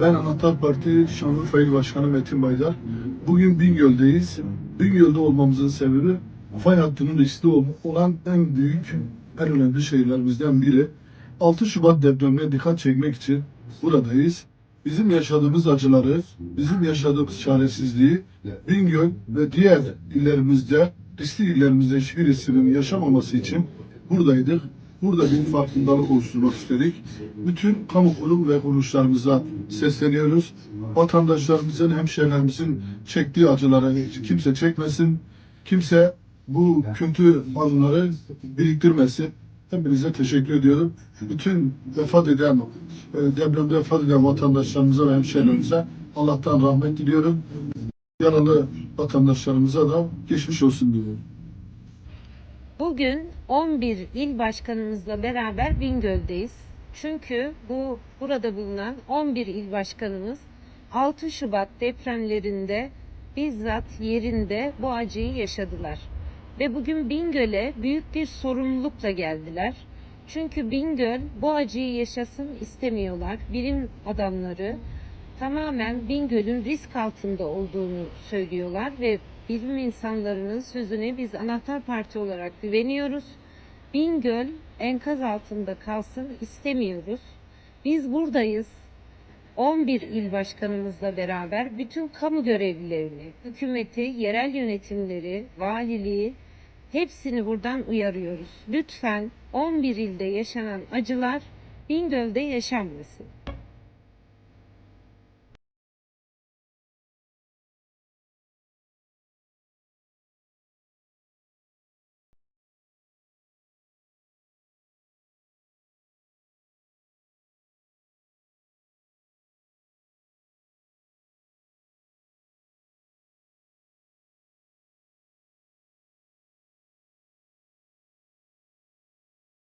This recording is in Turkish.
Ben Anahtar Parti Şanlıurfa İl Başkanı Metin Baydar. Bugün Bingöl'deyiz. Bingöl'de olmamızın sebebi fay hattının riskli ol- olan en büyük, en önemli şehirlerimizden biri. 6 Şubat depremine dikkat çekmek için buradayız. Bizim yaşadığımız acıları, bizim yaşadığımız çaresizliği Bingöl ve diğer illerimizde, riskli illerimizde hiçbirisinin yaşamaması için buradaydık. Burada bir farkındalık oluşturmak istedik. Bütün kamu kurum ve kuruluşlarımıza sesleniyoruz. Vatandaşlarımızın, hemşehrilerimizin çektiği acıları kimse çekmesin. Kimse bu kötü anları biriktirmesin. Hepinize teşekkür ediyorum. Bütün vefat eden, e, depremde vefat eden vatandaşlarımıza ve hemşehrilerimize Allah'tan rahmet diliyorum. Yaralı vatandaşlarımıza da geçmiş olsun diliyorum. Bugün 11 il başkanımızla beraber Bingöl'deyiz. Çünkü bu burada bulunan 11 il başkanımız 6 Şubat depremlerinde bizzat yerinde bu acıyı yaşadılar. Ve bugün Bingöl'e büyük bir sorumlulukla geldiler. Çünkü Bingöl bu acıyı yaşasın istemiyorlar. Bilim adamları tamamen Bingöl'ün risk altında olduğunu söylüyorlar ve bilim insanlarının sözüne biz anahtar parti olarak güveniyoruz. Bingöl enkaz altında kalsın istemiyoruz. Biz buradayız. 11 il başkanımızla beraber bütün kamu görevlilerini, hükümeti, yerel yönetimleri, valiliği hepsini buradan uyarıyoruz. Lütfen 11 ilde yaşanan acılar Bingöl'de yaşanmasın.